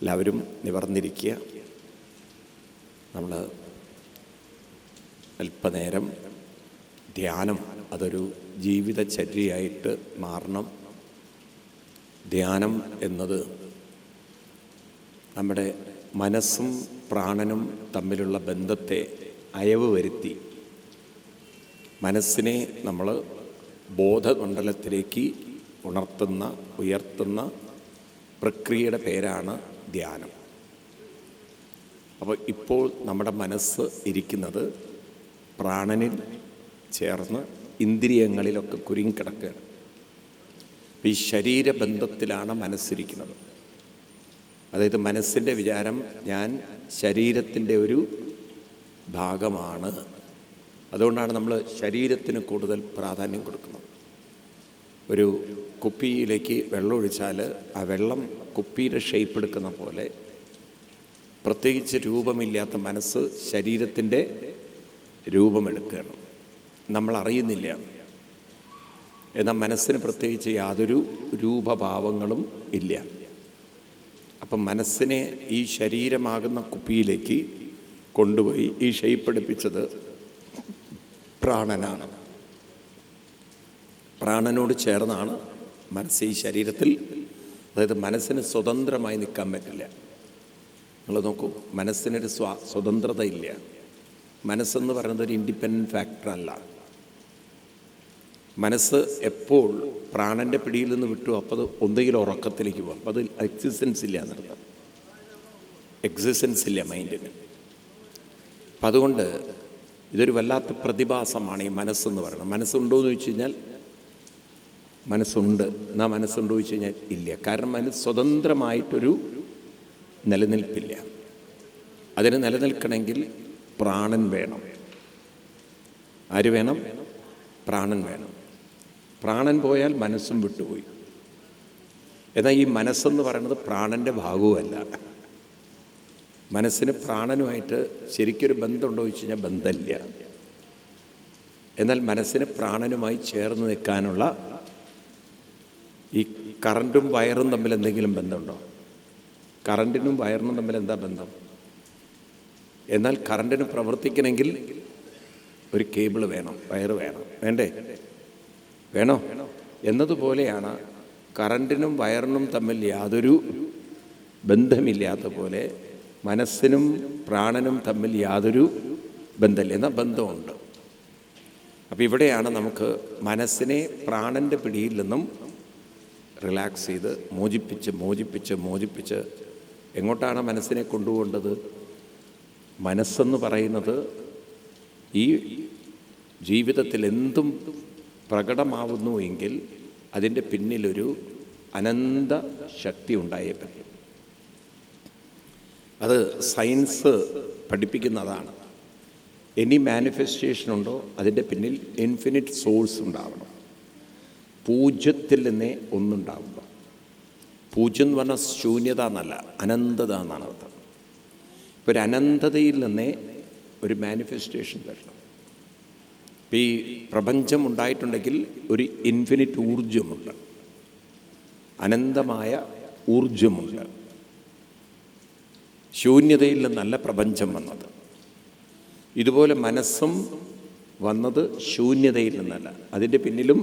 എല്ലാവരും നിവർന്നിരിക്കുക. നമ്മൾ അല്പനേരം ധ്യാനം അതൊരു ജീവിതചര്യയായിട്ട് മാറണം. ധ്യാനം എന്നത് നമ്മുടെ മനസ്സും പ്രാണനും തമ്മിലുള്ള ബന്ധത്തെ അയവ് വരുത്തി മനസ്സിനെ നമ്മൾ ബോധമണ്ഡലത്തിലേക്ക് ഉണർത്തുന്ന ഉയർത്തുന്ന പ്രക്രിയയുടെ പേരാണ് ധ്യാനം. അപ്പോൾ ഇപ്പോൾ നമ്മുടെ മനസ്സ് ഇരിക്കുന്നത് പ്രാണനിൽ ചേർന്ന് ഇന്ദ്രിയങ്ങളിലൊക്കെ കുരുങ്ങിക്കിടക്കുകയാണ്. ഈ ശരീരബന്ധത്തിലാണ് മനസ്സിരിക്കുന്നത്. അതായത് മനസ്സിന്റെ വിചാരം ഞാൻ ശരീരത്തിന്റെ ഒരു ഭാഗമാണ്. അതുകൊണ്ടാണ് നമ്മൾ ശരീരത്തിന് കൂടുതൽ പ്രാധാന്യം കൊടുക്കുന്നത്. ഒരു കുപ്പിയിലേക്ക് വെള്ളം ഒഴിച്ചാൽ ആ വെള്ളം കുപ്പിയുടെ ഷേപ്പ് എടുക്കുന്ന പോലെ പ്രത്യേകിച്ച് രൂപമില്ലാത്ത മനസ്സ് ശരീരത്തിന്റെ രൂപമെടുക്കുകയാണ് നമ്മൾ അറിയുന്നില്ല. എന്നാൽ മനസ്സിന് പ്രത്യേകിച്ച് യാതൊരു രൂപഭാവങ്ങളും ഇല്ല. അപ്പം മനസ്സിനെ ഈ ശരീരമാകുന്ന കുപ്പിയിലേക്ക് കൊണ്ടുപോയി ഈ ഷെയ്പ്പ് എടുപ്പിച്ചത് പ്രാണനാണ്. പ്രാണനോട് ചേർന്നാണ് മനസ്സ് ഈ ശരീരത്തിൽ അതായത് മനസ്സിന് സ്വതന്ത്രമായി നിൽക്കാൻ പറ്റില്ല. നിങ്ങൾ നോക്കൂ മനസ്സിനൊരു സ്വ സ്വതന്ത്രത ഇല്ല മനസ്സെന്ന് പറയുന്നത് ഒരു ഇൻഡിപെൻഡന്റ് ഫാക്ടറല്ല. മനസ്സ് എപ്പോൾ പ്രാണന്റെ പിടിയിൽ നിന്ന് വിട്ടു അപ്പോൾ അത് ഒന്നുകിൽ ഉറക്കത്തിലേക്ക് പോകും. അപ്പോൾ അത് എക്സിസ്റ്റൻസ് ഇല്ല എന്നർത്ഥം എക്സിസ്റ്റൻസ് ഇല്ല മൈൻഡിന്. അപ്പം അതുകൊണ്ട് ഇതൊരു വല്ലാത്ത പ്രതിഭാസമാണ് ഈ മനസ്സെന്ന് പറയുന്നത്. മനസ്സുണ്ടോ എന്ന് ചോദിച്ചു കഴിഞ്ഞാൽ മനസ്സുണ്ട്. എന്നാ മനസ്സുണ്ടോ ചോദിച്ചു കഴിഞ്ഞാൽ ഇല്ല. കാരണം മനസ്സ് സ്വതന്ത്രമായിട്ടൊരു നിലനിൽപ്പില്ല. അതിന് നിലനിൽക്കണമെങ്കിൽ പ്രാണൻ വേണം. ആര് വേണം? പ്രാണൻ വേണം. പ്രാണൻ പോയാൽ മനസ്സും വിട്ടുപോയി. എന്നാൽ ഈ മനസ്സെന്ന് പറയുന്നത് പ്രാണന്റെ ഭാഗവുമല്ല. മനസ്സിന് പ്രാണനുമായിട്ട് ശരിക്കൊരു ബന്ധമുണ്ടോ ചോദിച്ചു കഴിഞ്ഞാൽ ബന്ധമില്ല. എന്നാൽ മനസ്സിന് പ്രാണനുമായി ചേർന്ന് നിൽക്കാനുള്ള ഈ കറണ്ടും വയറും തമ്മിൽ എന്തെങ്കിലും ബന്ധമുണ്ടോ? കറണ്ടിനും വയറിനും തമ്മിൽ എന്താ ബന്ധം? എന്നാൽ കറണ്ടിന് പ്രവർത്തിക്കണമെങ്കിൽ ഒരു കേബിൾ വേണം വയർ വേണം. വേണ്ടേ? വേണോ? എന്നതുപോലെയാണ് കറണ്ടിനും വയറിനും തമ്മിൽ യാതൊരു ബന്ധമില്ലാത്ത പോലെ മനസ്സിനും പ്രാണനും തമ്മിൽ യാതൊരു ബന്ധമില്ല. എന്നാൽ ബന്ധമുണ്ട്. അപ്പോൾ ഇവിടെയാണ് നമുക്ക് മനസ്സിനെ പ്രാണന്റെ പിടിയിൽ നിന്നും റിലാക്സ് ചെയ്ത് മോചിപ്പിച്ച് മോചിപ്പിച്ച് മോചിപ്പിച്ച് എങ്ങോട്ടാണ് മനസ്സിനെ കൊണ്ടുപോകേണ്ടത്? മനസ്സെന്ന് പറയുന്നത് ഈ ജീവിതത്തിൽ എന്തും പ്രകടമാവുന്നു എങ്കിൽ അതിന്റെ പിന്നിലൊരു അനന്ത ശക്തി ഉണ്ടായേ പറ്റും. അത് സയൻസ് പഠിപ്പിക്കുന്നതാണ്. എനി മാനിഫെസ്റ്റേഷൻ ഉണ്ടോ അതിന്റെ പിന്നിൽ ഇൻഫിനിറ്റ് സോഴ്സ് ഉണ്ടാവണം. പൂജ്യത്തിൽ നിന്നേ ഒന്നുണ്ടാവുക. പൂജ്യം എന്ന് പറഞ്ഞാൽ ശൂന്യത എന്നല്ല അനന്തത എന്നാണ് അർത്ഥം. ഇപ്പോൾ ഒരു അനന്തതയിൽ നിന്നേ ഒരു മാനിഫെസ്റ്റേഷൻ വരണം. ഇപ്പം ഈ പ്രപഞ്ചം ഉണ്ടായിട്ടുണ്ടെങ്കിൽ ഒരു ഇൻഫിനിറ്റ് ഊർജമുണ്ട് അനന്തമായ ഊർജമുണ്ട് ശൂന്യതയിൽ നിന്നല്ല പ്രപഞ്ചം വന്നത്. ഇതുപോലെ മനസ്സും വന്നത് ശൂന്യതയിൽ നിന്നല്ല. അതിന്റെ പിന്നിലും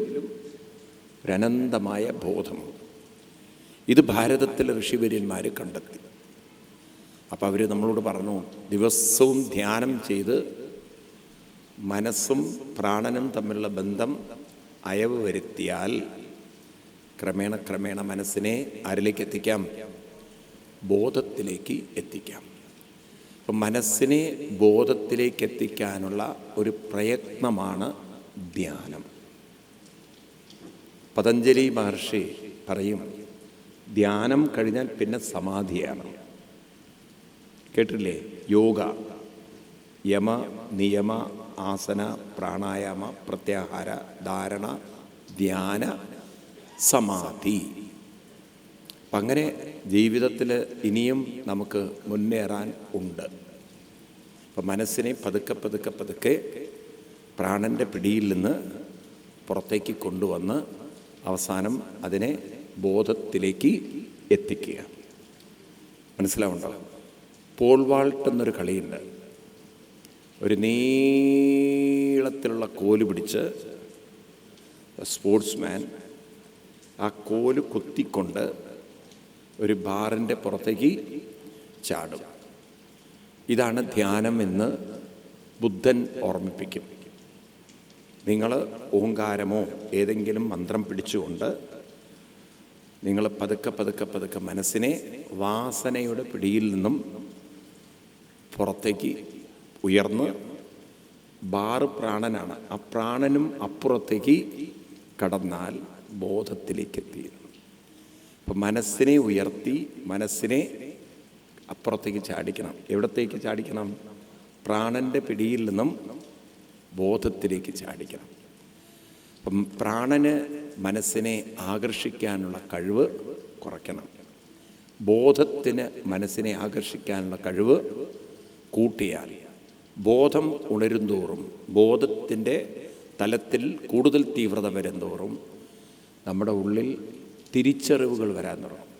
ഒരനന്തമായ ബോധമുണ്ട് ഇത് ഭാരതത്തിലെ ഋഷിവര്യന്മാർ കണ്ടെത്തി. അപ്പോൾ അവർ നമ്മളോട് പറഞ്ഞു ദിവസവും ധ്യാനം ചെയ്ത് മനസ്സും പ്രാണനും തമ്മിലുള്ള ബന്ധം അയവ് വരുത്തിയാൽ ക്രമേണ ക്രമേണ മനസ്സിനെ ആരിലേക്ക് എത്തിക്കാം? ബോധത്തിലേക്ക് എത്തിക്കാം. അപ്പം മനസ്സിനെ ബോധത്തിലേക്ക് എത്തിക്കാനുള്ള ഒരു പ്രയത്നമാണ് ധ്യാനം. പതഞ്ജലി മഹർഷി പറയും ധ്യാനം കഴിഞ്ഞാൽ പിന്നെ സമാധിയാണ്. കേട്ടില്ലേ യോഗ യമ നിയമ ആസന പ്രാണായാമ പ്രത്യാഹാര ധാരണ ധ്യാന സമാധി. അപ്പം അങ്ങനെ ജീവിതത്തിൽ ഇനിയും നമുക്ക് മുന്നേറാൻ ഉണ്ട്. അപ്പം മനസ്സിനെ പതുക്കെ പതുക്കെ പതുക്കെ പ്രാണന്റെ പിടിയിൽ നിന്ന് പുറത്തേക്ക് കൊണ്ടുവന്ന് അവസാനം അതിനെ ബോധത്തിലേക്ക് എത്തിക്കുക. മനസ്സിലാവുണ്ടോ? പോൾ വാൾട്ട് എന്നൊരു കളിയുണ്ട്. ഒരു നീളത്തിലുള്ള കോൽ പിടിച്ച് സ്പോർട്സ്മാൻ ആ കോൽ കുത്തിക്കൊണ്ട് ഒരു ബാറിന്റെ പുറത്തേക്ക് ചാടും. ഇതാണ് ധ്യാനം എന്ന് ബുദ്ധൻ ഓർമ്മിപ്പിക്കും. നിങ്ങൾ ഓങ്കാരമോ ഏതെങ്കിലും മന്ത്രം പിടിച്ചുകൊണ്ട് നിങ്ങൾ പതുക്കെ പതുക്കെ പതുക്കെ മനസ്സിനെ വാസനയുടെ പിടിയിൽ നിന്നും പുറത്തേക്ക് ഉയർന്ന് ബാറ് പ്രാണനാണ്. ആ പ്രാണനും അപ്പുറത്തേക്ക് കടന്നാൽ ബോധത്തിലേക്ക് എത്തിയിരുന്നു അപ്പം മനസ്സിനെ ഉയർത്തി മനസ്സിനെ അപ്പുറത്തേക്ക് ചാടിക്കണം. എവിടത്തേക്ക് ചാടിക്കണം? പ്രാണന്റെ പിടിയിൽ നിന്നും ബോധത്തിലേക്ക് ചാടിക്കണം. അപ്പം പ്രാണന് മനസ്സിനെ ആകർഷിക്കാനുള്ള കഴിവ് കുറയ്ക്കണം. ബോധത്തിന് മനസ്സിനെ ആകർഷിക്കാനുള്ള കഴിവ് കൂട്ടിയാൽ ബോധം ഉണരുന്തോറും ബോധത്തിന്റെ തലത്തിൽ കൂടുതൽ തീവ്രത വരുന്തോറും നമ്മുടെ ഉള്ളിൽ തിരിച്ചറിവുകൾ വരാൻ തുടങ്ങും.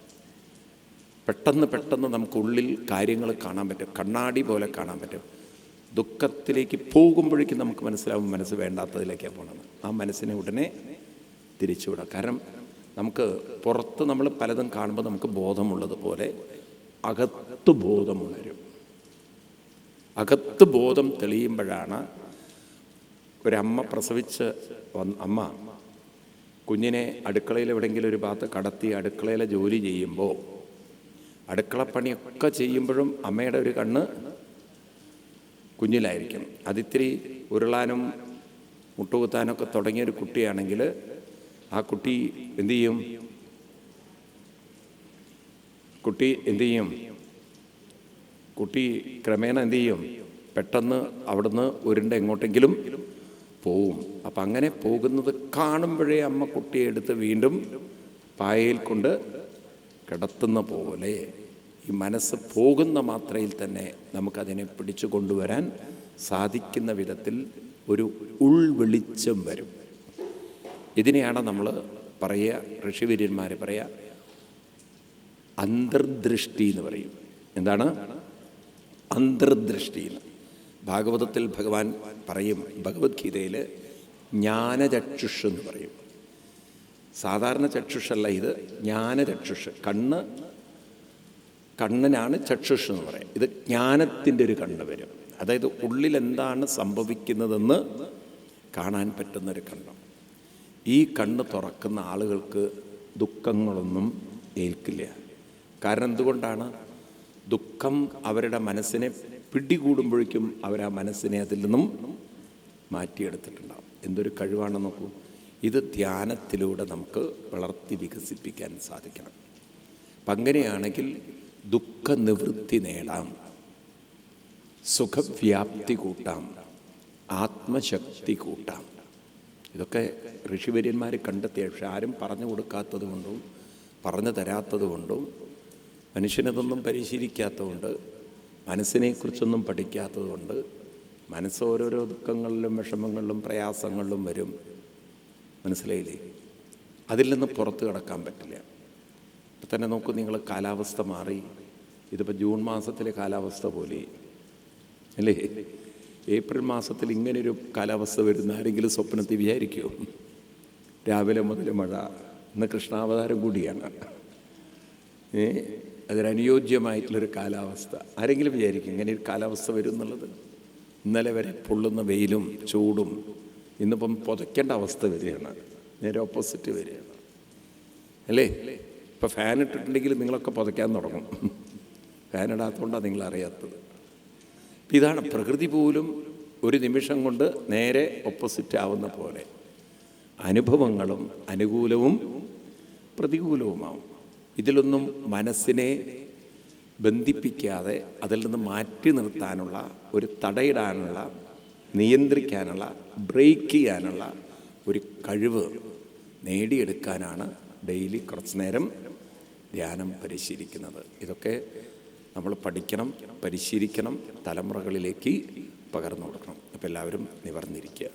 പെട്ടെന്ന് പെട്ടെന്ന് നമുക്കുള്ളിൽ കാര്യങ്ങൾ കാണാൻ പറ്റും. കണ്ണാടി പോലെ കാണാൻ പറ്റും. ദുഃഖത്തിലേക്ക് പോകുമ്പോഴേക്കും നമുക്ക് മനസ്സിലാവും മനസ്സ് വേണ്ടാത്തതിലേക്കാണ് പോകണം ആ മനസ്സിനെ ഉടനെ തിരിച്ചുവിടാം. കാരണം നമുക്ക് പുറത്ത് നമ്മൾ പലതും കാണുമ്പോൾ നമുക്ക് ബോധമുള്ളതുപോലെ അകത്ത് ബോധം അകത്ത് ബോധം തെളിയുമ്പോഴാണ് ഒരമ്മ പ്രസവിച്ച് അമ്മ കുഞ്ഞിനെ അടുക്കളയിൽ എവിടെയെങ്കിലും ഒരു ഭാഗത്ത് കടത്തി അടുക്കളയിലെ ജോലി ചെയ്യുമ്പോൾ അടുക്കളപ്പണിയൊക്കെ ചെയ്യുമ്പോഴും അമ്മയുടെ ഒരു കണ്ണ് കുഞ്ഞിലായിരിക്കും അതിത്തിരി ഉരുളാനും മുട്ടുകുത്താനൊക്കെ തുടങ്ങിയ ഒരു കുട്ടിയാണെങ്കിൽ ആ കുട്ടി എന്തു ചെയ്യും? കുട്ടി എന്തു ചെയ്യും? കുട്ടി ക്രമേണ എന്തു ചെയ്യും? പെട്ടെന്ന് അവിടുന്ന് ഉരുണ്ട എങ്ങോട്ടെങ്കിലും പോവും. അപ്പം അങ്ങനെ പോകുന്നത് കാണുമ്പോഴേ അമ്മ കുട്ടിയെ എടുത്ത് വീണ്ടും പായയിൽ കൊണ്ട് കിടത്തുന്ന പോലെ. ഈ മനസ്സ് പോകുന്ന മാത്രയിൽ തന്നെ നമുക്കതിനെ പിടിച്ചു കൊണ്ടുവരാൻ സാധിക്കുന്ന വിധത്തിൽ ഒരു ഉൾവെളിച്ചം വരും. ഇതിനെയാണ് നമ്മൾ പറയുക ഋഷിവര്യന്മാർ പറയുക അന്തർദൃഷ്ടി എന്ന് പറയും. എന്താണ്? അന്തർദൃഷ്ടി എന്ന്. ഭാഗവതത്തിൽ ഭഗവാൻ പറയും ഭഗവത്ഗീതയിൽ ജ്ഞാനചക്ഷുഷ് എന്ന് പറയും. സാധാരണ ചക്ഷുഷല്ല ഇത് ജ്ഞാനചക്ഷുഷ്. കണ്ണ് കണ്ണിനാണ് ചക്ഷുഷ് എന്ന് പറയും. ഇത് ജ്ഞാനത്തിന്റെ ഒരു കണ്ണ് വരും. അതായത് ഉള്ളിൽ എന്താണ് സംഭവിക്കുന്നതെന്ന് കാണാൻ പറ്റുന്നൊരു കണ്ണ്. ഈ കണ്ണ് തുറക്കുന്ന ആളുകൾക്ക് ദുഃഖങ്ങളൊന്നും ഏൽക്കില്ല. കാരണം എന്തുകൊണ്ടാണ്? ദുഃഖം അവരുടെ മനസ്സിനെ പിടികൂടുമ്പോഴേക്കും അവർ ആ മനസ്സിനെ അതിൽ നിന്നും മാറ്റിയെടുത്തിട്ടുണ്ടാവും. എന്തൊരു കഴിവാണെന്ന് നോക്കൂ. ഇത് ധ്യാനത്തിലൂടെ നമുക്ക് വളർത്തി വികസിപ്പിക്കാൻ സാധിക്കണം. അപ്പം അങ്ങനെയാണെങ്കിൽ ദുഃഖനിവൃത്തി നേടാം. സുഖവ്യാപ്തി കൂട്ടാം. ആത്മശക്തി കൂട്ടാം. ഇതൊക്കെ ഋഷിവര്യന്മാർ കണ്ടെത്തിയ പക്ഷെ ആരും പറഞ്ഞു കൊടുക്കാത്തത് കൊണ്ടും പറഞ്ഞു തരാത്തത് കൊണ്ടും മനുഷ്യനതൊന്നും പരിശീലിക്കാത്തതുകൊണ്ട് മനസ്സിനെക്കുറിച്ചൊന്നും പഠിക്കാത്തതുകൊണ്ട് മനസ്സ് ഓരോരോ ദുഃഖങ്ങളിലും വിഷമങ്ങളിലും പ്രയാസങ്ങളിലും വരും. മനസ്സിലായില്ലേ? അതിൽ നിന്ന് പുറത്തു കിടക്കാൻ പറ്റില്ല. ഇപ്പം തന്നെ നോക്കൂ നിങ്ങൾ കാലാവസ്ഥ മാറി. ഇതിപ്പോൾ ജൂൺ മാസത്തിലെ കാലാവസ്ഥ പോലെ. അല്ലേ? ഏപ്രിൽ മാസത്തിൽ ഇങ്ങനൊരു കാലാവസ്ഥ വരുന്ന ആരെങ്കിലും സ്വപ്നത്തിൽ വിചാരിക്കുമോ രാവിലെ മുതൽ മഴ. ഇന്ന് കൃഷ്ണാവതാരം കൂടിയാണ്. ഏ? അതിനനുയോജ്യമായിട്ടുള്ളൊരു കാലാവസ്ഥ. ആരെങ്കിലും വിചാരിക്കും ഇങ്ങനെ ഒരു കാലാവസ്ഥ വരും എന്നുള്ളത്. ഇന്നലെ വരെ പൊള്ളുന്ന വെയിലും ചൂടും ഇന്നിപ്പം പുതയ്ക്കേണ്ട അവസ്ഥ വരികയാണ്. നേരെ ഓപ്പോസിറ്റ് വരികയാണ്. അല്ലേ? ഇപ്പം ഫാൻ ഇട്ടിട്ടുണ്ടെങ്കിൽ നിങ്ങളൊക്കെ പുതയ്ക്കാൻ തുടങ്ങും. ഫാൻ ഇടാത്തതുകൊണ്ടാണ് നിങ്ങൾ അറിയാത്തത് ഇതാണ് പ്രകൃതി പോലും ഒരു നിമിഷം കൊണ്ട് നേരെ ഓപ്പോസിറ്റ് ആവുന്ന പോലെ. അനുഭവങ്ങളും അനുകൂലവും പ്രതികൂലവുമാവും. ഇതിലൊന്നും മനസ്സിനെ ബന്ധിപ്പിക്കാതെ അതിൽ നിന്ന് മാറ്റി നിർത്താനുള്ള ഒരു തടയിടാനുള്ള നിയന്ത്രിക്കാനുള്ള ബ്രേക്ക് ചെയ്യാനുള്ള ഒരു കഴിവ് നേടിയെടുക്കാനാണ് ഡെയിലി കുറച്ച് നേരം ധ്യാനം പരിശീലിക്കുന്നത്. ഇതൊക്കെ നമ്മൾ പഠിക്കണം പരിശീലിക്കണം തലമുറകളിലേക്ക് പകർന്നു കൊടുക്കണം. അപ്പോൾ എല്ലാവരും നിവർന്നിരിക്കുക.